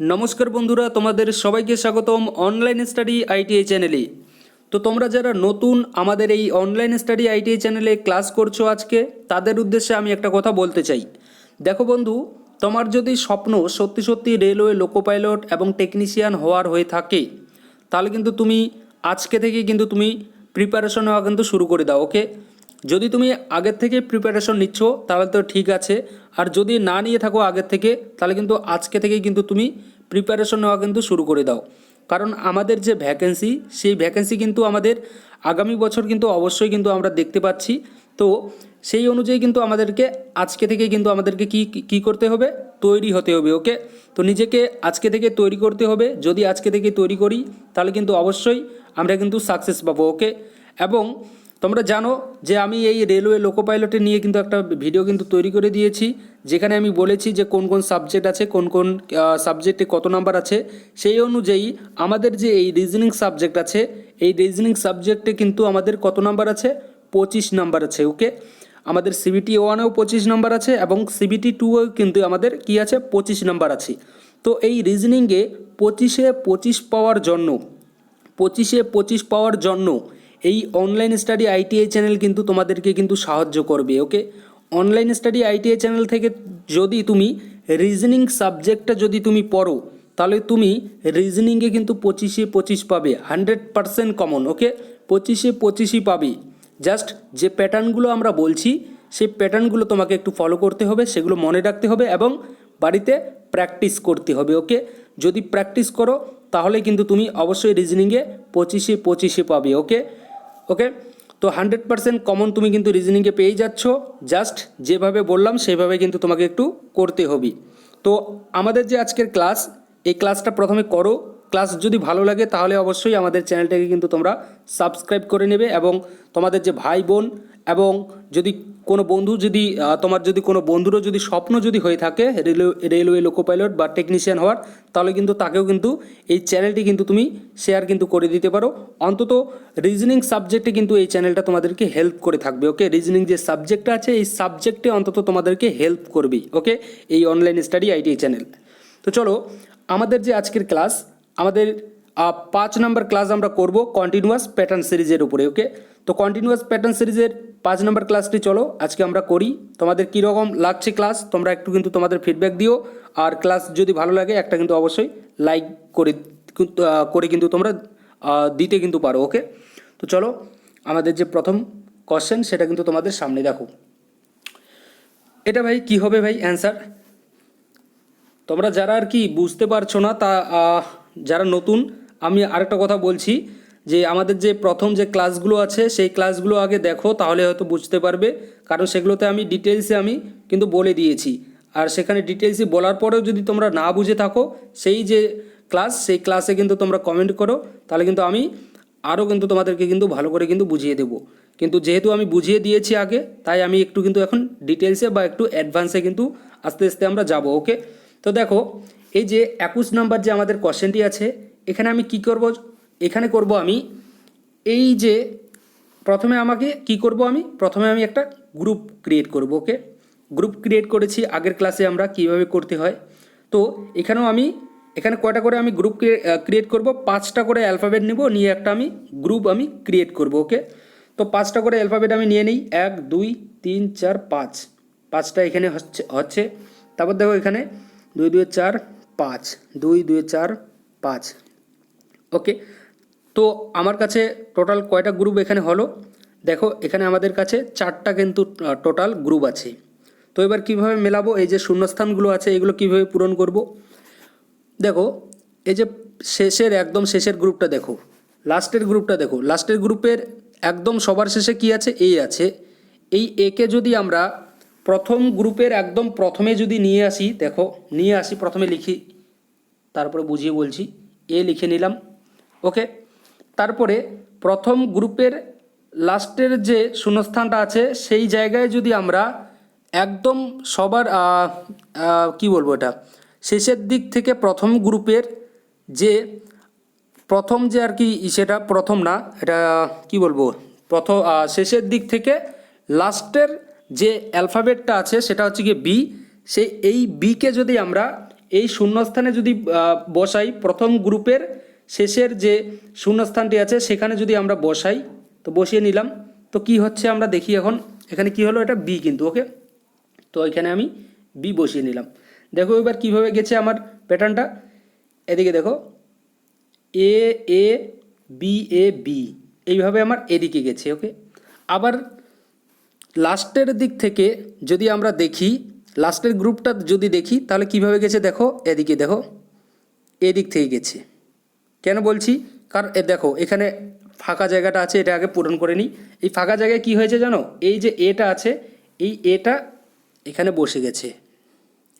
নমস্কার বন্ধুরা, তোমাদের সবাইকে স্বাগতম অনলাইন স্টাডি আইটিআই চ্যানেলে তো তোমরা যারা নতুন আমাদের এই অনলাইন স্টাডি আইটিআই চ্যানেলে ক্লাস করছ আজকে, তাদের উদ্দেশ্যে আমি একটা কথা বলতে চাই। দেখো বন্ধু, তোমার যদি স্বপ্ন সত্যি সত্যি রেলওয়ে লোকো পাইলট এবং টেকনিশিয়ান হওয়ার হয়ে থাকে, তাহলে কিন্তু তুমি আজকে থেকে কিন্তু তুমি প্রিপারেশন হওয়া কিন্তু শুরু করে দাও ওকে যদি তুমি আগের থেকে প্রিপারেশন নিচ্ছ, তাহলে তো ঠিক আছে। আর যদি না নিয়ে থাকো আগের থেকে, তাহলে কিন্তু আজকে থেকেই কিন্তু তুমি প্রিপারেশন নেওয়া কিন্তু শুরু করে দাও। কারণ আমাদের যে ভ্যাকেন্সি সেই ভ্যাকেন্সি কিন্তু আমাদের আগামী বছর কিন্তু অবশ্যই কিন্তু আমরা দেখতে পাচ্ছি। তো সেই অনুযায়ী কিন্তু আমাদেরকে আজকে থেকে কিন্তু আমাদেরকে কি কি করতে হবে? তৈরি হতে হবে ওকে তো নিজেকে আজকে থেকে তৈরি করতে হবে। যদি আজকে থেকে তৈরি করি, তাহলে কিন্তু অবশ্যই আমরা কিন্তু সাকসেস পাবো ওকে এবং তোমরা জানো যে আমি এই রেলওয়ে লোকো পাইলটে নিয়ে কিন্তু একটা ভিডিও কিন্তু তৈরি করে দিয়েছি, যেখানে আমি বলেছি যে কোন কোন সাবজেক্ট আছে, কোন কোন সাবজেক্টে কত নাম্বার আছে। সেই অনুযায়ী আমাদের যে এই রিজনিং সাবজেক্ট আছে, এই রিজনিং সাবজেক্টে কিন্তু আমাদের কত নাম্বার আছে? পঁচিশ নাম্বার আছে ওকে আমাদের সিবিটি ওয়ানেও পঁচিশ নাম্বার আছে এবং সিবিটি টুয়েও কিন্তু আমাদের কি আছে? পঁচিশ নাম্বার আছে। তো এই রিজনিংয়ে পঁচিশে পঁচিশ পাওয়ার জন্য, পঁচিশে পঁচিশ পাওয়ার জন্য এই অনলাইন স্টাডি আইটিআই চ্যানেল কিন্তু তোমাদেরকে কিন্তু সাহায্য করবে okay online study ITI channel থেকে যদি তুমি রিজনিং সাবজেক্টটা যদি তুমি পড়ো, তাহলে তুমি রিজনিংয়ে কিন্তু পঁচিশে পঁচিশ পাবে হান্ড্রেড পারসেন্ট কমন ওকে পঁচিশে পঁচিশই পাবে। জাস্ট যে প্যাটার্নগুলো আমরা বলছি, সেই প্যাটার্নগুলো তোমাকে একটু ফলো করতে হবে, সেগুলো মনে রাখতে হবে এবং বাড়িতে প্র্যাকটিস করতে হবে ওকে যদি প্র্যাকটিস করো, তাহলে কিন্তু তুমি অবশ্যই রিজনিংয়ে পঁচিশে পঁচিশে পাবে ওকে ওকে তো হান্ড্রেড পার্সেন্ট কমন তুমি কিন্তু রিজনিংয়ে পেয়ে যাচ্ছ। জাস্ট যেভাবে বললাম, সেভাবে কিন্তু তোমাকে একটু করতে হবে। তো আমাদের যে আজকের ক্লাস এই ক্লাসটা প্রথমে করো। ক্লাস যদি ভালো লাগে, তাহলে অবশ্যই আমাদের চ্যানেলটাকে কিন্তু তোমরা সাবস্ক্রাইব করে নেবে এবং তোমাদের যে ভাই বোন এবং যদি কোনো বন্ধু যদি তোমার যদি কোনো বন্ধুরও যদি স্বপ্ন যদি হয়ে থাকে, রেলওয়ে রেলওয়ে লোকো পাইলট বা টেকনিশিয়ান হওয়ার, তাহলে কিন্তু তাকেও কিন্তু এই চ্যানেলটি কিন্তু তুমি শেয়ার কিন্তু করে দিতে পারো। অন্তত রিজনিং সাবজেক্টে কিন্তু এই চ্যানেলটা তোমাদেরকে হেল্প করে থাকবে ওকে রিজনিং যে সাবজেক্টটা আছে, এই সাবজেক্টে অন্তত তোমাদেরকে হেল্প করবে ওকে এই অনলাইন স্টাডি আইটি চ্যানেল তো চলো, আমাদের যে আজকের ক্লাস আমাদের পাঁচ নাম্বার ক্লাস আমরা করব কন্টিনিউয়াস প্যাটার্ন সিরিজের উপরে ওকে তো কন্টিনিউয়াস প্যাটার্ন সিরিজের পাঁচ নাম্বার ক্লাসটি চলো, আজকে আমরা করি। তোমাদের কীরকম লাগছে ক্লাস তোমরা একটু কিন্তু তোমাদের ফিডব্যাক দিও। আর ক্লাস যদি ভালো লাগে, একটা কিন্তু অবশ্যই লাইক করে করে কিন্তু তোমরা দিতে কিন্তু পারো ওকে তো চলো, আমাদের যে প্রথম কোশ্চেন সেটা কিন্তু তোমাদের সামনে দেখো। এটা ভাই, কি হবে ভাই? অ্যান্সার তোমরা যারা আর কি বুঝতে পারছ না, তা যারা নতুন, আমি আরেকটা কথা বলছি যে আমাদের যে প্রথম যে ক্লাসগুলো আছে, সেই ক্লাসগুলো আগে দেখো, তাহলে হয়তো বুঝতে পারবে। কারণ সেগুলোতে আমি ডিটেলসে আমি কিন্তু বলে দিয়েছি। আর সেখানে ডিটেলসে বলার পরেও যদি তোমরা না বুঝে থাকো, সেই যে ক্লাস, সেই ক্লাসে কিন্তু তোমরা কমেন্ট করো, তাহলে কিন্তু আমি আরও কিন্তু তোমাদেরকে কিন্তু ভালো করে কিন্তু বুঝিয়ে দেবো। কিন্তু যেহেতু আমি বুঝিয়ে দিয়েছি আগে, তাই আমি একটু কিন্তু এখন ডিটেলসে বা একটু অ্যাডভান্সে কিন্তু আস্তে আস্তে আমরা যাব ওকে তো দেখো, এই যে একুশ নাম্বার যে আমাদের কোশ্চেনটি আছে, এখানে আমি কি করব, এখানে করব আমি এই যে প্রথমে আমাকে কি করব আমি? প্রথমে আমি একটা গ্রুপ ক্রিয়েট করব ওকে গ্রুপ ক্রিয়েট করেছি, আগের ক্লাসে আমরা কীভাবে করতে হয়? তো এখানেও আমি, এখানে কয়টা করে আমি গ্রুপ ক্রিয়েট করব? পাঁচটা করে অ্যালফাবেট নেব, নিয়ে একটা আমি গ্রুপ আমি ক্রিয়েট করব ওকে তো পাঁচটা করে অ্যালফাবেট আমি নিয়ে নিই, এক, দুই, তিন, চার, পাঁচ। পাঁচটা এখানে হচ্ছে হচ্ছে। তারপর দেখো এখানে দুই দুই চার পাঁচ, দুই দুই চার পাঁচ। ওকে, তো আমার কাছে টোটাল কয়টা গ্রুপ এখানে হলো? দেখো, এখানে আমাদের কাছে চারটা কিন্তু টোটাল গ্রুপ আছে। তো এবার কীভাবে মেলাবো? এই যে শূন্যস্থানগুলো আছে, এগুলো কীভাবে পূরণ করব? দেখো, এই যে শেষের, একদম শেষের গ্রুপটা দেখো। লাস্টের গ্রুপটা দেখো। লাস্টের গ্রুপের একদম সবার শেষে কি আছে? এই আছে। এই একে যদি আমরা প্রথম গ্রুপের একদম প্রথমে যদি নিয়ে আসি, দেখো, নিয়ে আসি, প্রথমে লিখি, তারপরে বুঝিয়ে বলছি, এ লিখে নিলাম, ওকে? তারপরে প্রথম গ্রুপের লাস্টের যে শূন্যস্থানটা আছে, সেই জায়গায় যদি আমরা একদম সবার কি বলব এটা, শেষের দিক থেকে প্রথম গ্রুপের যে প্রথম যে আর কি সেটা প্রথম না, এটা কি বলব প্রথম শেষের দিক থেকে লাস্টের যে অ্যালফাবেটটা আছে, সেটা হচ্ছে গিয়ে বি সেই এই বিকে যদি আমরা এই শূন্যস্থানে যদি বসাই, প্রথম গ্রুপের শেষের যে শূন্যস্থানটি আছে, সেখানে যদি আমরা বসাই, তো বসিয়ে নিলাম। তো কি হচ্ছে আমরা দেখি এখন, এখানে কি হলো, এটা বি কিন্তু ওকে তো এখানে আমি বি বসিয়ে নিলাম। দেখো এবার কীভাবে গেছে আমার প্যাটার্নটা। এদিকে দেখো এ এ বি এ বি এইভাবে আমার এদিকে গেছে ওকে আবার লাস্টের দিক থেকে যদি আমরা দেখি, লাস্টের গ্রুপটা যদি দেখি, তাহলে কীভাবে গেছে দেখো? এদিকে দেখো। এদিক থেকে গেছে। কেন বলছি? কারণ এ দেখো, এখানে ফাঁকা জায়গাটা আছে, এটা আগে পূরণ করে নিই। এই ফাঁকা জায়গায় কি হয়েছে জানো? এই যে এটা আছে, এই এটা এখানে বসে গেছে।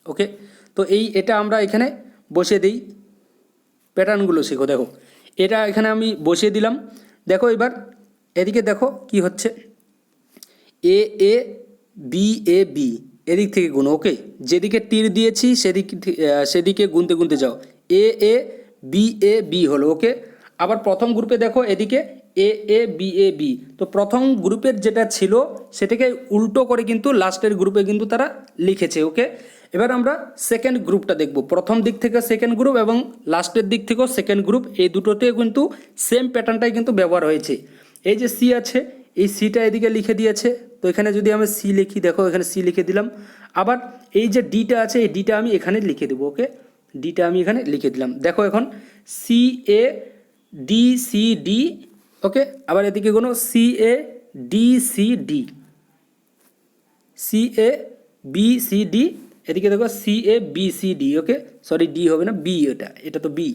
ওকে? তো এই এটা আমরা এখানে বসে দিই। প্যাটার্নগুলো শেখো, দেখো। এটা এখানে আমি বসিয়ে দিলাম। দেখো এবার, এদিকে দেখো কি হচ্ছে। এ এ বি এ বি এদিক থেকে গুণ ওকে যেদিকে তীর দিয়েছি, সেদিক সেদিকে গুনতে গুনতে যাও। এ এ বি এ বি হলো ওকে আবার প্রথম গ্রুপে দেখো, এদিকে এ এ বি এ বি তো প্রথম গ্রুপের যেটা ছিল, সেটাকে উল্টো করে কিন্তু লাস্টের গ্রুপে কিন্তু তারা লিখেছে ওকে এবার আমরা সেকেন্ড গ্রুপটা দেখব। প্রথম দিক থেকে সেকেন্ড গ্রুপ এবং লাস্টের দিক থেকেও সেকেন্ড গ্রুপ এই দুটোতে কিন্তু সেম প্যাটার্নটাই কিন্তু ব্যবহার হয়েছে। এই যে সি আছে, এই সিটা এদিকে লিখে দিয়েছে। তো এখানে যদি আমি সি লিখি, দেখো এখানে সি লিখে দিলাম। আবার এই যে ডিটা আছে, এই ডিটা আমি এখানে লিখে দেবো ওকে ডিটা আমি এখানে লিখে দিলাম। দেখো এখন C A D C D okay আবার এদিকে কোনো C A D C D C A B C D এদিকে দেখো C A B C D okay sorry D হবে না বি এটা। এটা তো বি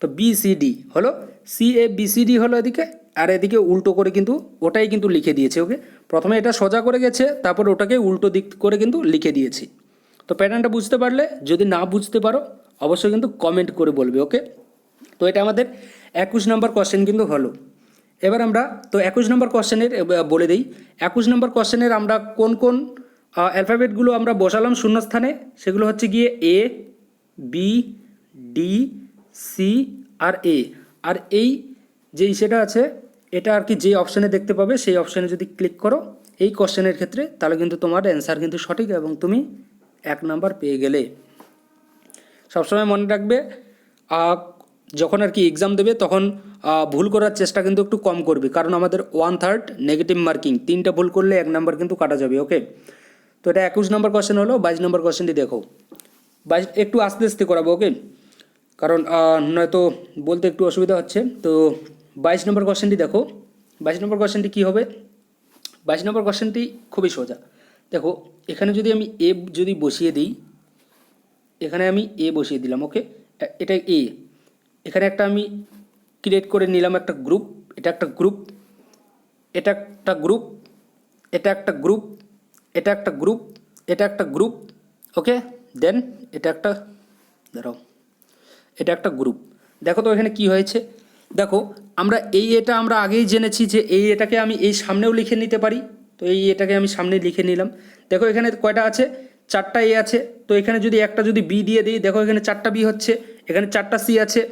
তো বি সি ডি হলো C A B C D হলো এদিকে, আর এদিকে উল্টো করে কিন্তু ওটাই কিন্তু লিখে দিয়েছে ওকে প্রথমে এটা সোজা করে গেছে, তারপর ওটাকে উল্টো দিক করে কিন্তু লিখে দিয়েছি। তো প্যাটার্নটা বুঝতে পারলে, যদি না বুঝতে পারো, অবশ্যই কিন্তু কমেন্ট করে বলবে ওকে তো এটা আমাদের একুশ নম্বর কোশ্চেন কিন্তু হলো। এবার আমরা, তো একুশ নম্বর কোশ্চেনের বলে দিই, একুশ নম্বর কোশ্চেনের আমরা কোন কোন অ্যালফাবেটগুলো আমরা বসালাম শূন্যস্থানে, সেগুলো হচ্ছে গিয়ে এ বি ডি সি আর এ আর এই যে সেটা আছে এটা আর কি যে অপশানে দেখতে পাবে, সেই অপশানে যদি ক্লিক করো, এই কোশ্চেনের ক্ষেত্রে তাহলে কিন্তু তোমার অ্যান্সার কিন্তু সঠিক এবং তুমি এক নাম্বার পেয়ে গেলে। সবসময় মনে রাখবে যখন আর কি এক্সাম দেবে তখন ভুল করার চেষ্টা কিন্তু একটু কম করবে। কারণ আমাদের ওয়ান থার্ড নেগেটিভ মার্কিং তিনটা ভুল করলে এক নাম্বার কিন্তু কাটা যাবে ওকে তো এটা একুশ নম্বর কোশ্চেন হলো, বাইশ নম্বর কোশ্চেনটি দেখো। বাইশ, একটু আস্তে আস্তে করাবো ওকে কারণ নয়তো বলতে একটু অসুবিধা হচ্ছে, তো বাইশ নম্বর কোশ্চেনটি দেখো। বাইশ নম্বর কোশ্চেনটি কী হবে? বাইশ নম্বর কোশ্চেনটি খুবই সোজা। দেখো, এখানে যদি আমি এ যদি বসিয়ে দিই, এখানে আমি এ বসিয়ে দিলাম ওকে এটা এ এখানে একটা আমি ক্রিয়েট করে নিলাম একটা গ্রুপ এটা একটা গ্রুপ এটা একটা গ্রুপ এটা একটা গ্রুপ এটা একটা গ্রুপ এটা একটা গ্রুপ ওকে দেন এটা একটা দাঁড়াও। এটা একটা গ্রুপ দেখো তো এখানে কি হয়েছে? দেখো, আমরা এই এটা আমরা আগেই জেনেছি যে এই এটাকে আমি এই সামনেও লিখে নিতে পারি। তো এই এটাকে আমি সামনে লিখে নিলাম। দেখো, এখানে কয়টা আছে? চারটা এ আছে। তো এখানে যদি একটা যদি বি দিয়ে দিই, দেখো এখানে চারটা বি হচ্ছে, এখানে চারটা সি আছে,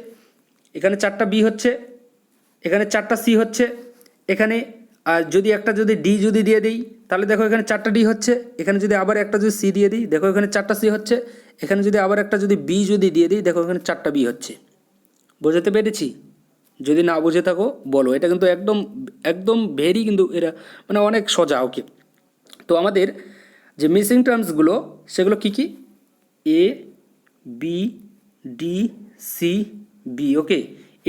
এখানে চারটা বি হচ্ছে, এখানে চারটা সি হচ্ছে, এখানে, আর যদি একটা যদি ডি যদি দিয়ে দিই, তাহলে দেখো এখানে চারটা ডি হচ্ছে, এখানে যদি আবার একটা যদি সি দিয়ে দিই, দেখো এখানে চারটা সি হচ্ছে, এখানে যদি আবার একটা যদি বি যদি দিয়ে দিই, দেখো এখানে চারটা বি হচ্ছে। বোঝাতে পেরেছি? যদি না বুঝে থাকো, বলো। এটা কিন্তু একদম একদম ভেরি কিন্তু এরা মানে অনেক সোজা ওকে তো আমাদের যে মিসিং টার্মসগুলো সেগুলো কি কি? A B D C B okay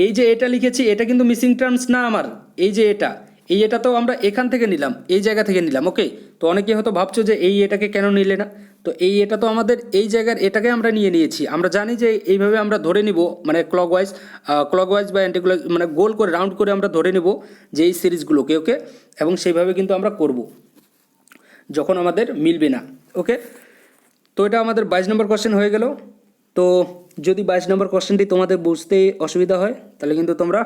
এই যে এটা লিখেছি, এটা কিন্তু মিসিং টার্মস না আমার। এই যে এটা, এই এটা তো আমরা এখান থেকে নিলাম, এই জায়গা থেকে নিলাম ওকে তো অনেকে হয়তো ভাবছ যে এই এটাকে কেন নিলে না? তো এই এটা তো আমাদের, এই জায়গার এটাকে আমরা নিয়ে নিয়েছি। আমরা জানি যে এইভাবে আমরা ধরে নিব মানে ক্লক ওয়াইজ ক্লক ওয়াইজ বা অ্যান্টি মানে গোল করে রাউন্ড করে আমরা ধরে নিব যে এই সিরিজগুলোকে, ওকে? এবং সেইভাবে কিন্তু আমরা করব, যখন আমাদের মিলবে না, ওকে? তো এটা আমাদের বাইশ নম্বর কোশ্চেন হয়ে গেল। তো যদি বাইশ নম্বর কোশ্চেনটি তোমাদের বুঝতে অসুবিধা হয়, তাহলে কিন্তু তোমরা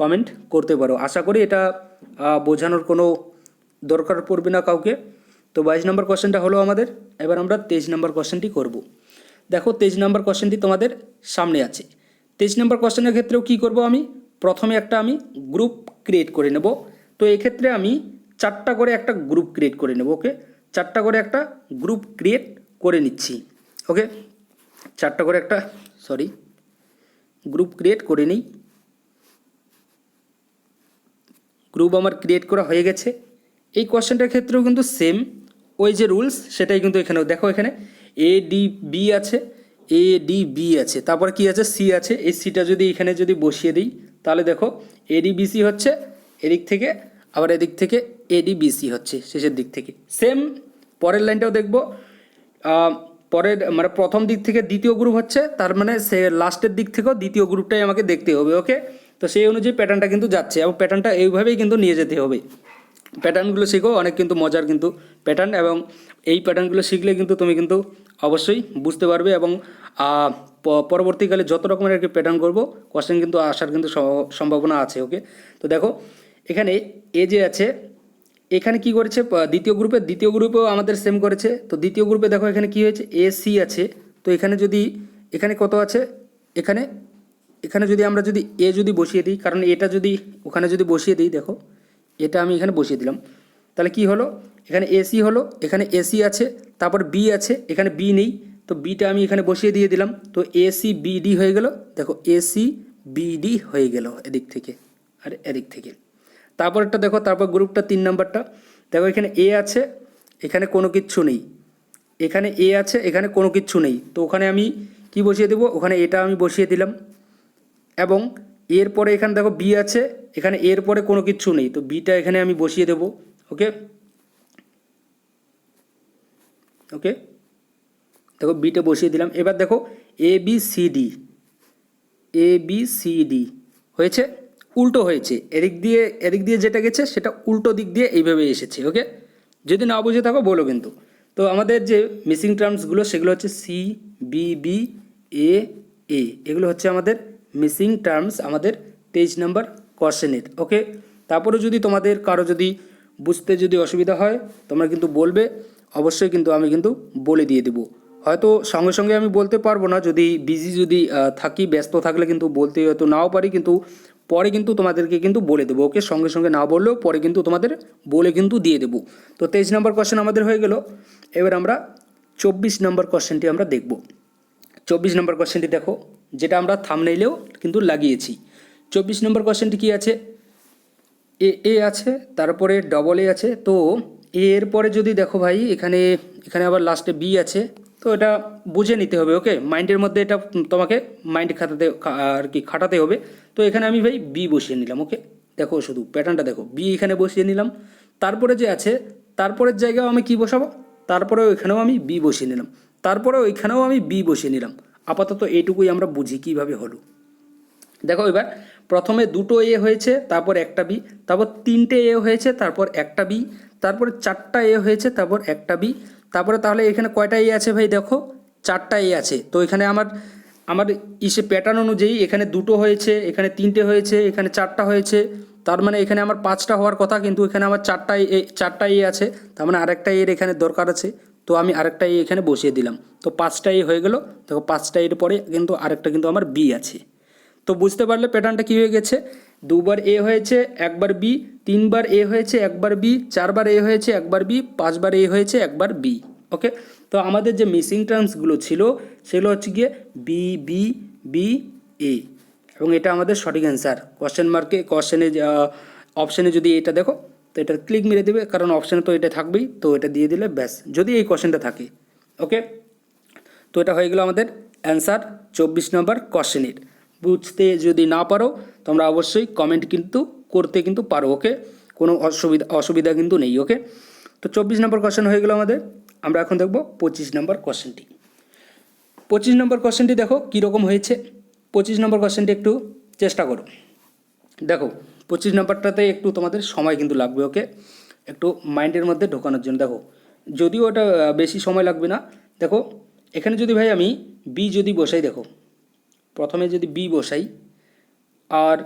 কমেন্ট করতে পারো। আশা করি এটা বোঝানোর কোনো দরকার পড়বে না কাউকে। তো বাইশ নম্বর কোশ্চেনটা হলো আমাদের। এবার আমরা তেইশ নম্বর কোশ্চেনটি করব। দেখো, তেইশ নম্বর কোশ্চেনটি তোমাদের সামনে আছে। তেইশ নম্বর কোশ্চেনের ক্ষেত্রেও কী করব আমি? প্রথমে একটা আমি গ্রুপ ক্রিয়েট করে নেব। তো এক্ষেত্রে আমি চারটা করে একটা গ্রুপ ক্রিয়েট করে নেব ওকে চারটা করে একটা গ্রুপ ক্রিয়েট করে নিচ্ছি ওকে চারটা করে একটা সরি গ্রুপ ক্রিয়েট করে নিই। গ্রুপ আমার ক্রিয়েট করা হয়ে গেছে। এই কোয়েশ্চেনটার ক্ষেত্রেও কিন্তু সেম ওই যে রুলস সেটাই কিন্তু এখানেও, দেখো এখানে এ ডি বি আছে এ ডি বি আছে, তারপর কি আছে? সি আছে, এই সিটা যদি এখানে যদি বসিয়ে দিই, তাহলে দেখো এডিবিসি হচ্ছে, এদিক থেকে, আবার এদিক থেকে এডিবিসি হচ্ছে, শেষের দিক থেকে। সেম পরের লাইনটাও দেখব পরের মানে প্রথম দিক থেকে দ্বিতীয় গ্রুপ হচ্ছে, তার মানে সে লাস্টের দিক থেকেও দ্বিতীয় গ্রুপটাই আমাকে দেখতে হবে ওকে তো সেই অনুযায়ী প্যাটার্নটা কিন্তু যাচ্ছে, এবং প্যাটার্নটা এইভাবেই কিন্তু নিয়ে যেতে হবে। প্যাটার্নগুলো শিখো, অনেক কিন্তু মজার কিন্তু প্যাটার্ন এবং এই প্যাটার্নগুলো শিখলে কিন্তু তুমি কিন্তু অবশ্যই বুঝতে পারবে এবং পরবর্তীকালে যত রকমের আর কি প্যাটার্ন করব কোশ্চেন কিন্তু আসার কিন্তু সম- সম্ভাবনা আছে ওকে তো দেখো, এখানে এ যে আছে, এখানে কি করেছে দ্বিতীয় গ্রুপে দ্বিতীয় গ্রুপেও আমাদের সেম করেছে। তো দ্বিতীয় গ্রুপে দেখো এখানে কি হয়েছে এ সি আছে। তো এখানে যদি, এখানে কত আছে? এখানে এখানে যদি আমরা যদি এ যদি বসিয়ে দিই, কারণ এটা যদি, ওখানে যদি বসিয়ে দিই, দেখো এটা আমি এখানে বসিয়ে দিলাম। তাহলে কি হলো? এখানে এসি হলো, এখানে এসি আছে, তারপর বি আছে, এখানে বি নেই। তো বিটা আমি এখানে বসিয়ে দিয়ে দিলাম। তো এসি বিডি হয়ে গেল। দেখো এসি বিডি হয়ে গেল এদিক থেকে আর এদিক থেকে। তারপরটা দেখো, তারপর গ্রুপটা তিন নাম্বারটা। দেখো, এখানে এ আছে, এখানে কোনো কিচ্ছু নেই। এখানে এ আছে, এখানে কোনো কিচ্ছু নেই। তো ওখানে আমি কি বসিয়ে দেবো? ওখানে এটা আমি বসিয়ে দিলাম। এবং এর পরে এখানে দেখো বি আছে, এখানে এর পরে কোনো কিচ্ছু নেই, তো বিটা এখানে আমি বসিয়ে দেবো ওকে ওকে দেখো বিটা বসিয়ে দিলাম, এবার দেখো A B C D A B C D হয়েছে? উল্টো হয়েছে, এদিক দিয়ে এদিক দিয়ে যেটা গেছে সেটা উল্টো দিক দিয়ে এইভাবে এসেছে ওকে যদি না বুঝে থাকো বলো কিন্তু। তো আমাদের যে মিসিং টার্মসগুলো সেগুলো হচ্ছে C B B A A এগুলো হচ্ছে আমাদের মিসিং টার্মস আমাদের তেইশ নাম্বার কোশ্চেনের ওকে তারপরে যদি তোমাদের কারও যদি বুঝতে যদি অসুবিধা হয়, তোমরা কিন্তু বলবে, অবশ্যই কিন্তু আমি কিন্তু বলে দিয়ে দেবো। হয়তো সঙ্গে সঙ্গে আমি বলতে পারব না, যদি বিজি যদি থাকি, ব্যস্ত থাকলে কিন্তু বলতে হয়তো নাও পারি, কিন্তু পরে কিন্তু তোমাদেরকে কিন্তু বলে দেবো ওকে সঙ্গে সঙ্গে না বললেও পরে কিন্তু তোমাদের বলে কিন্তু দিয়ে দেবো। তো তেইশ নম্বর কোশ্চেন আমাদের হয়ে গেল। এবার আমরা চব্বিশ নম্বর কোশ্চেনটি আমরা দেখব। চব্বিশ নম্বর কোশ্চেনটি দেখো। যেটা আমরা থামনেইলেও কিন্তু লাগিয়েছি। চব্বিশ নম্বর কোশ্চেনটি কী আছে? এ এ আছে, তারপরে ডবল এ আছে। তো এর পরে যদি দেখো ভাই, এখানে এখানে আবার লাস্টে বি আছে। তো এটা বুঝে নিতে হবে ওকে মাইন্ডের মধ্যে এটা তোমাকে মাইন্ড খাটাতে আর কি খাটাতে হবে। তো এখানে আমি ভাই বি বসিয়ে নিলাম ওকে দেখো শুধু প্যাটার্নটা দেখো। বি এখানে বসিয়ে নিলাম। তারপরে যে আছে, তারপরের জায়গাও আমি কি বসাবো? তারপরেও এখানেও আমি বি বসিয়ে নিলাম। তারপরেও এখানেও আমি বি বসিয়ে নিলাম। আপাতত এইটুকুই আমরা বুঝি কীভাবে হলো। দেখো এবার প্রথমে দুটো এ হয়েছে, তারপর একটা বি, তারপর তিনটে এ হয়েছে, তারপর একটা বি, তারপরে চারটা এ হয়েছে, তারপর একটা বি, তারপরে তাহলে এখানে কয়টা এ আছে ভাই দেখো? চারটা এ আছে। তো এখানে আমার আমার ইসে প্যাটার্ন অনুযায়ী এখানে দুটো হয়েছে, এখানে তিনটে হয়েছে, এখানে চারটা হয়েছে, তার মানে এখানে আমার পাঁচটা হওয়ার কথা, কিন্তু এখানে আমার চারটা এ চারটা এ আছে, তার মানে আরেকটা এর এখানে দরকার আছে। তো আমি আরেকটা এখানে বসিয়ে দিলাম। তো পাঁচটা এ হয়ে গেল। দেখো পাঁচটা এর পরে কিন্তু আরেকটা কিন্তু আমার বি আছে। তো বুঝতে পারলে প্যাটার্নটা কী হয়ে গেছে? দুবার এ হয়েছে, একবার বি তিনবার এ হয়েছে, একবার বি চারবার এ হয়েছে, একবার বি পাঁচবার এ হয়েছে, একবার বি ওকে তো আমাদের যে মিসিং টার্মসগুলো ছিল, সেগুলো হচ্ছে গিয়ে বি বি বি এ এবং এটা আমাদের সঠিক অ্যান্সার কোশ্চেন মার্কে কোশ্চেনে অপশানে যদি এটা দেখো তো এটা ক্লিক মেরে দেবে, কারণ অপশানে তো এটা থাকবেই, তো এটা দিয়ে দিলে ব্যাস, যদি এই কোশ্চেনটা থাকে ওকে তো এটা হয়ে গেল আমাদের অ্যান্সার চব্বিশ নম্বর কোশ্চেনের বুঝতে যদি না পারো, তোমরা অবশ্যই কমেন্ট কিন্তু করতে কিন্তু পারো ওকে কোনো অসুবিধা অসুবিধা কিন্তু নেই ওকে তো চব্বিশ নম্বর কোশ্চেন হয়ে গেল আমাদের, আমরা এখন দেখব পঁচিশ নম্বর কোশ্চেনটি পঁচিশ নম্বর কোশ্চেনটি দেখো কীরকম হয়েছে, পঁচিশ নম্বর কোশ্চেনটি একটু চেষ্টা করো। দেখো পঁচিশ নম্বরটাতে একটু তোমাদের সময় কিন্তু লাগবে, ওকে? একটু মাইন্ডের মধ্যে ঢোকানোর জন্য। দেখো, যদিও ওটা বেশি সময় লাগবে না, দেখো, এখানে যদি ভাই আমি বি যদি বসাই, দেখো, প্রথমে যদি বি বসাই, আর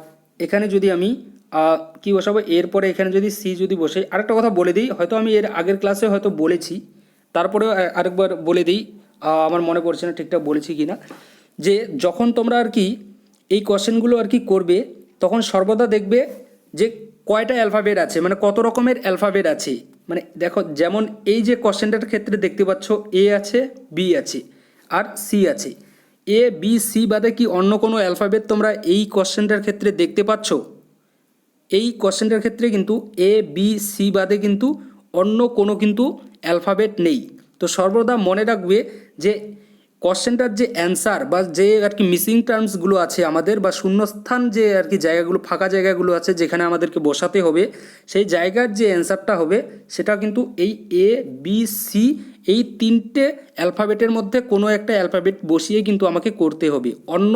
এখানে যদি আমি কি বসাবো? এরপরে এখানে যদি সি যদি বসাই, আরেকটা কথা বলে দিই, হয়তো আমি এর আগের ক্লাসে হয়তো বলেছি, তারপরেও আরেকবার বলে দিই আমার মনে পড়ছে না ঠিকঠাক বলেছি কি না যে যখন তোমরা আর কি এই কোশ্চেনগুলো আর কি করবে তখন সর্বদা দেখবে যে কয়টা অ্যালফাবেট আছে মানে কত রকমের অ্যালফাবেট আছে। মানে দেখো, যেমন এই যে কোশ্চেনটার ক্ষেত্রে দেখতে পাচ্ছ এ আছে বি আছে, আর সি আছে। এ বি সি বাদে কি অন্য কোনো অ্যালফাবেট তোমরা এই কোশ্চেনটার ক্ষেত্রে দেখতে পাচ্ছ? এই কোশ্চেনটার ক্ষেত্রে কিন্তু এ বি সি বাদে কিন্তু অন্য কোনো কিন্তু অ্যালফাবেট নেই। তো সর্বদা মনে রাখবে যে কোশ্চেনটার যে অ্যান্সার বা যে আর কি মিসিং টার্মসগুলো আছে আমাদের বা শূন্যস্থান যে আর কি জায়গাগুলো, ফাঁকা জায়গাগুলো আছে যেখানে আমাদেরকে বসাতে হবে, সেই জায়গার যে অ্যান্সারটা হবে সেটা কিন্তু এই এ বি সি এই তিনটে অ্যালফাবেটের মধ্যে কোনো একটা অ্যালফাবেট বসিয়ে কিন্তু আমাকে করতে হবে। অন্য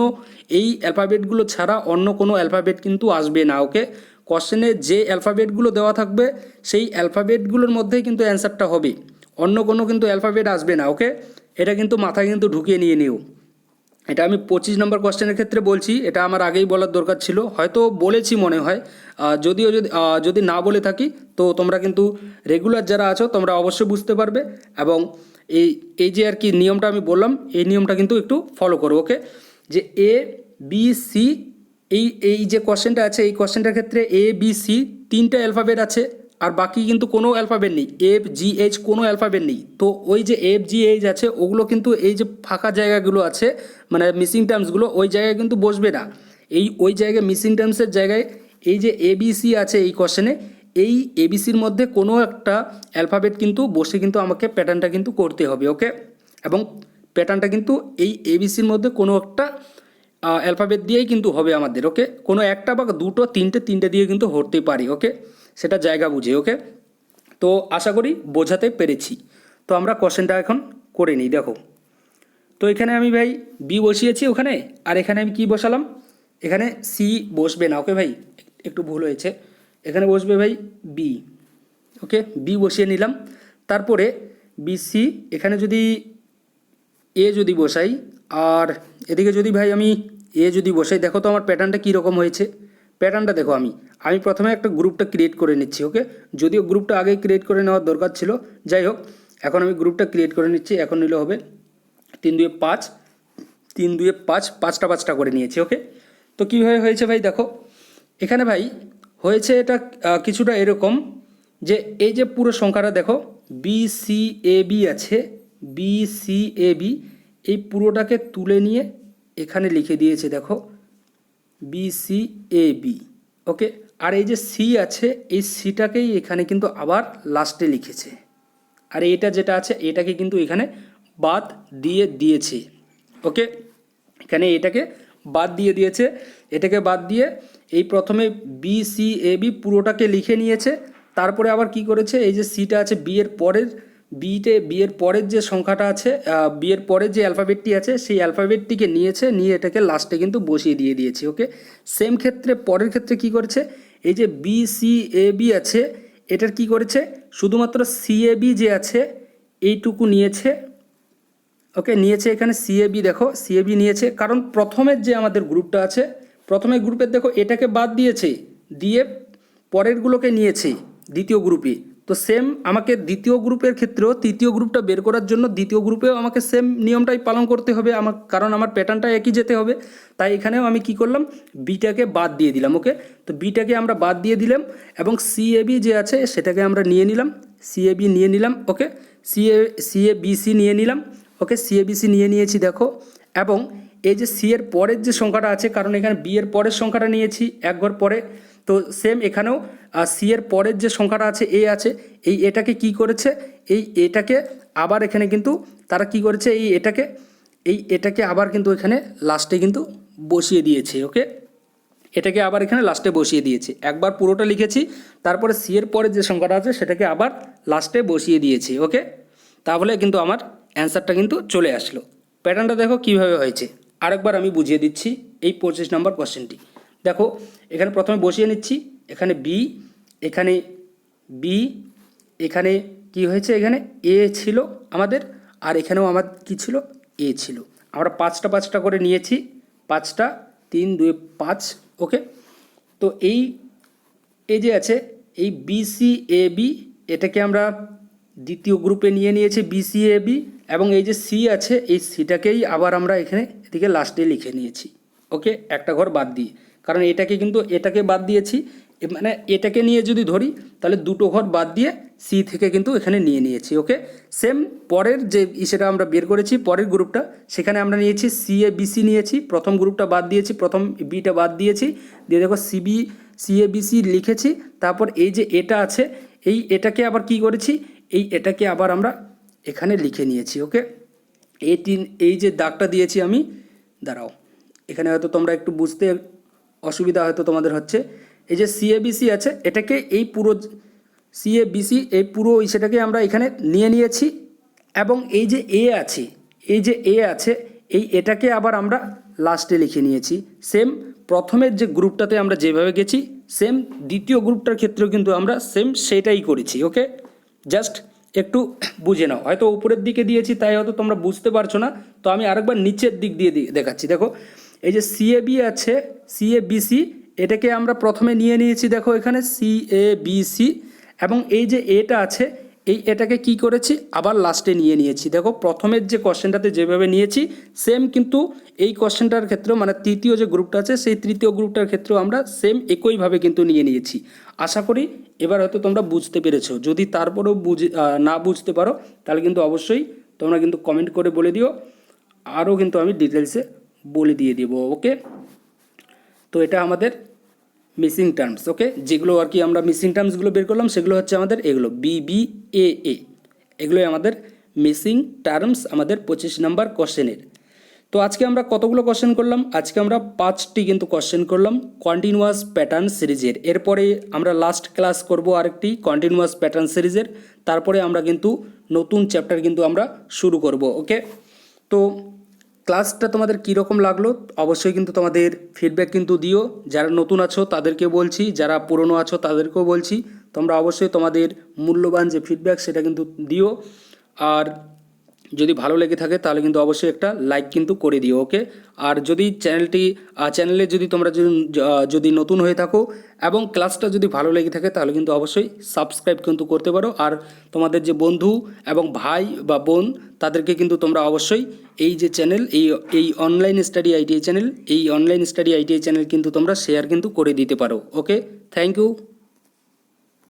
এই অ্যালফাবেটগুলো ছাড়া অন্য কোনো অ্যালফাবেট কিন্তু আসবে না ওকে কোশ্চেনে যে অ্যালফাবেটগুলো দেওয়া থাকবে সেই অ্যালফাবেটগুলোর মধ্যেই কিন্তু অ্যান্সারটা হবে। অন্য কোনো কিন্তু অ্যালফাবেট আসবে না ওকে এটা কিন্তু মাথায় কিন্তু ঢুকিয়ে নিয়ে নিও। এটা আমি পঁচিশ নম্বর কোশ্চেনের ক্ষেত্রে বলছি, এটা আমার আগেই বলার দরকার ছিল। হয়তো বলেছি মনে হয় যদিও যদি যদি না বলে থাকি, তো তোমরা কিন্তু রেগুলার যারা আছো, তোমরা অবশ্যই বুঝতে পারবে এবং এই এই যে আর কি নিয়মটা আমি বললাম, এই নিয়মটা কিন্তু একটু ফলো করো ওকে যে এ বি সি এই এই যে কোশ্চেনটা আছে, এই কোশ্চেনটার ক্ষেত্রে এ বি সি তিনটা অ্যালফাবেট আছে। আর বাকি কিন্তু কোনো অ্যালফাবেট নেই এফ জি এইচ কোনো অ্যালফাবেট নেই। তো ওই যে এফ জি এইচ আছে, ওগুলো কিন্তু এই যে ফাঁকা জায়গাগুলো আছে মানে মিসিং টার্মসগুলো ওই জায়গায় কিন্তু বসবে না। এই, ওই জায়গায় মিসিং টার্মসের জায়গায় এই যে এবিসি আছে এই কোশ্চেনে এই এবিসির মধ্যে কোনো একটা অ্যালফাবেট কিন্তু বসে কিন্তু আমাকে প্যাটার্নটা কিন্তু করতে হবে ওকে এবং প্যাটার্নটা কিন্তু এই এবিসির মধ্যে কোনো একটা অ্যালফাবেট দিয়েই কিন্তু হবে আমাদের ওকে কোনো একটা বা দুটো, তিনটে তিনটে দিয়ে কিন্তু হতে পারি ওকে সেটা জায়গা বুঝে ওকে তো আশা করি বোঝাতে পেরেছি। তো আমরা কোশ্চেনটা এখন করে নিই, দেখো। তো এখানে আমি ভাই বি বসিয়েছি ওখানে, আর এখানে আমি কি বসালাম? এখানে সি বসবে না ওকে ভাই? একটু ভুল হয়েছে। এখানে বসবে ভাই বি ওকে বি বসিয়ে নিলাম। তারপরে বি সি এখানে যদি এ যদি বসাই, আর এদিকে যদি ভাই আমি এ যদি বসাই, দেখো তো আমার প্যাটার্নটা কীরকম হয়েছে। প্যাটার্নটা দেখো আমি। আমি প্রথমে একটা গ্রুপটা ক্রিয়েট করে নিচ্ছি ওকে যদিও গ্রুপটা আগেই ক্রিয়েট করে নেওয়ার দরকার ছিল, যাই হোক, এখন আমি গ্রুপটা ক্রিয়েট করে নিচ্ছি, এখন নিলে হবে তিন দুয়ে পাঁচ, তিন দুয়ে পাঁচ, পাঁচটা পাঁচটা করে নিয়েছি ওকে তো কীভাবে হয়েছে ভাই দেখো, এখানে ভাই হয়েছে এটা কিছুটা এরকম যে এই যে পুরো সংখ্যাটা দেখো বি সি এ বি আছে বি সি এ বি এই পুরোটাকে তুলে নিয়ে এখানে লিখে দিয়েছে, দেখো। B C A B okay আর এই যে সি আছে, এই সিটাকেই এখানে কিন্তু আবার লাস্টে লিখেছে। আর এটা যেটা আছে, এটাকে কিন্তু এখানে বাদ দিয়ে দিয়েছে ওকে এখানে এটাকে বাদ দিয়ে দিয়েছে। এটাকে বাদ দিয়ে এই প্রথমে বি সি এ বি পুরোটাকে লিখে নিয়েছে। তারপরে আবার কি করেছে? এই যে সিটা আছে বি এর পরের বিতে বিয়ের পরের যে সংখ্যাটা আছে বিয়ের পরের যে অ্যালফাবেটটি আছে, সেই অ্যালফাবেটটিকে নিয়েছে, নিয়ে এটাকে লাস্টে কিন্তু বসিয়ে দিয়ে দিয়েছে ওকে সেম ক্ষেত্রে, পরের ক্ষেত্রে কি করেছে? এই যে বি সি এ বি আছে, এটার কি করেছে? শুধুমাত্র সি এ বি যে আছে, এইটুকু নিয়েছে ওকে নিয়েছে এখানে সিএবি দেখো সিএবি নিয়েছে, কারণ প্রথমের যে আমাদের গ্রুপটা আছে প্রথমে গ্রুপের দেখো, এটাকে বাদ দিয়েছে, দিয়ে পরেরগুলোকে নিয়েছে, দ্বিতীয় গ্রুপে তো সেম আমাকে দ্বিতীয় গ্রুপের ক্ষেত্রেও তৃতীয় গ্রুপটা বের করার জন্য দ্বিতীয় গ্রুপেও আমাকে সেম নিয়মটাই পালন করতে হবে। আমার, কারণ আমার প্যাটার্নটা একই যেতে হবে। তাই এখানেও আমি কি করলাম? বিটাকে বাদ দিয়ে দিলাম ওকে তো বিটাকে আমরা বাদ দিয়ে দিলাম এবং সিএবি যে আছে সেটাকে আমরা নিয়ে নিলাম। সিএবি নিয়ে নিলাম ওকে সিএ সিএ বিসি নিয়ে নিলাম ওকে সিএ সিএবিসি নিয়ে নিয়েছি, দেখো। এবং এই যে সি এর পরের যে সংখ্যাটা আছে, কারণ এখানে বি এর পরের সংখ্যাটা নিয়েছি, এক ঘর পরে। তো সেম এখানেও সি এর পরের যে সংখ্যাটা আছে এ আছে, এই এটাকে কি করেছে? এই এটাকে আবার এখানে কিন্তু তারা কি করেছে? এই এটাকে এই এটাকে আবার কিন্তু এখানে লাস্টে কিন্তু বসিয়ে দিয়েছে ওকে এটাকে আবার এখানে লাস্টে বসিয়ে দিয়েছে। একবার পুরোটা লিখেছি, তারপরে সি এর পরে যে সংখ্যাটা আছে, সেটাকে আবার লাস্টে বসিয়ে দিয়েছি ওকে তাহলে কিন্তু আমার অ্যান্সারটা কিন্তু চলে আসলো। প্যাটার্নটা দেখো কীভাবে হয়েছে। আরেকবার আমি বুঝিয়ে দিচ্ছি এই পঁচিশ নম্বর কোশ্চেনটি। দেখো, এখানে প্রথমে বসিয়ে নিচ্ছি, এখানে বি এখানে বি এখানে কি হয়েছে এখানে? এ ছিল আমাদের, আর এখানেও আমার কি ছিল? এ ছিল। আমরা পাঁচটা পাঁচটা করে নিয়েছি, পাঁচটা, তিন দুই পাঁচ, ওকে? তো এই এই যে আছে, এই বিসি এ বি এটাকে আমরা দ্বিতীয় গ্রুপে নিয়ে নিয়েছি বিসি এ বি এবং এই যে সি আছে, এই সিটাকেই আবার আমরা এখানে এদিকে লাস্টে লিখে নিয়েছি, ওকে? একটা ঘর বাদ দিয়ে। কারণ এটাকে কিন্তু এটাকে বাদ দিয়েছি মানে এটাকে নিয়ে যদি ধরি, তাহলে দুটো ঘর বাদ দিয়ে সি থেকে কিন্তু এখানে নিয়ে নিয়েছি ওকে সেম পরের যে সেটা আমরা বের করেছি, পরের গ্রুপটা, সেখানে আমরা নিয়েছি সি এ বিসি নিয়েছি, প্রথম গ্রুপটা বাদ দিয়েছি, প্রথম বিটা বাদ দিয়েছি, দিয়ে দেখো সিবি সি এ বিসি লিখেছি, তারপর এই যে এটা আছে, এই এটাকে আবার কি করেছি, এই এটাকে আবার আমরা এখানে লিখে নিয়েছি ওকে এই তিন, এই যে দাগটা দিয়েছি আমি, দাঁড়াও, এখানে হয়তো তোমরা একটু বুঝতে অসুবিধা হয়তো তোমাদের হচ্ছে। এই যে সিএবিসি আছে, এটাকে এই পুরো সিএবিসি এই পুরো সেটাকে আমরা এখানে নিয়ে নিয়েছি। এবং এই যে এ আছে, এই যে এ আছে, এই এটাকে আবার আমরা লাস্টে লিখে নিয়েছি। সেম প্রথমের যে গ্রুপটাতে আমরা যেভাবে গেছি সেম দ্বিতীয় গ্রুপটার ক্ষেত্রেও কিন্তু আমরা সেম সেটাই করেছি ওকে জাস্ট একটু বুঝে নাও। হয়তো উপরের দিকে দিয়েছি, তাই হয়তো তোমরা বুঝতে পারছ না। তো আমি আরেকবার নিচের দিক দিয়ে দেখাচ্ছি। দেখো এই যে সিএবি আছে সিএবিসি এটাকে আমরা প্রথমে নিয়ে নিয়েছি, দেখো এখানে সিএবিসি এবং এই যে এটা আছে, এই এটাকে কি করেছি? আবার লাস্টে নিয়ে নিয়েছি। দেখো, প্রথমের যে কোশ্চেনটাতে যেভাবে নিয়েছি সেম কিন্তু এই কোশ্চেনটার ক্ষেত্রেও মানে তৃতীয় যে গ্রুপটা আছে, সেই তৃতীয় গ্রুপটার ক্ষেত্রেও আমরা সেম একইভাবে কিন্তু নিয়ে নিয়েছি। আশা করি এবার হয়তো তোমরা বুঝতে পেরেছ। যদি তারপরেও বুঝে না বুঝতে পারো, তাহলে কিন্তু অবশ্যই তোমরা কিন্তু কমেন্ট করে বলে দিও। আরও কিন্তু আমি ডিটেলসে বলে দিয়ে দেবো, ওকে? তো এটা আমাদের মিসিং টার্মস ওকে? যেগুলো আর কি আমরা মিসিং টার্মসগুলো বের করলাম, সেগুলো হচ্ছে আমাদের এগুলো বি এ এ এগুলোই আমাদের মিসিং টার্মস আমাদের পঁচিশ নাম্বার কোশ্চেনের তো আজকে আমরা কতগুলো কোশ্চেন করলাম? আজকে আমরা পাঁচটি কিন্তু কোশ্চেন করলাম কন্টিনিউয়াস প্যাটার্ন সিরিজের এরপরে আমরা লাস্ট ক্লাস করব আরেকটি কন্টিনিউয়াস প্যাটার্ন সিরিজের তারপরে আমরা কিন্তু নতুন চ্যাপ্টার কিন্তু আমরা শুরু করব, ওকে? তো ক্লাসটা তোমাদের কীরকম লাগল, অবশ্যই কিন্তু তোমাদের ফিডব্যাক কিন্তু দিও। যারা নতুন আছো তাদেরকে বলছি, যারা পুরনো আছো, তাদেরকেও বলছি, তোমরা অবশ্যই তোমাদের মূল্যবান যে ফিডব্যাক সেটা কিন্তু দিও। আর যদি ভালো লেগে থাকে তাহলে কিন্তু অবশ্যই একটা লাইক কিন্তু করে দিও ওকে আর যদি চ্যানেলটি চ্যানেলে যদি তোমরা যদি নতুন হয়ে থাকো এবং ক্লাসটা যদি ভালো লেগে থাকে তাহলে কিন্তু অবশ্যই সাবস্ক্রাইব কিন্তু করতে পারো। আর তোমাদের যে বন্ধু এবং ভাই বা বোন, তাদেরকে কিন্তু তোমরা অবশ্যই এই যে চ্যানেল এই এই অনলাইন স্টাডি আইটিআই চ্যানেল এই অনলাইন স্টাডি আইটিআই চ্যানেল কিন্তু তোমরা শেয়ার কিন্তু করে দিতে পারো ওকে থ্যাংক ইউ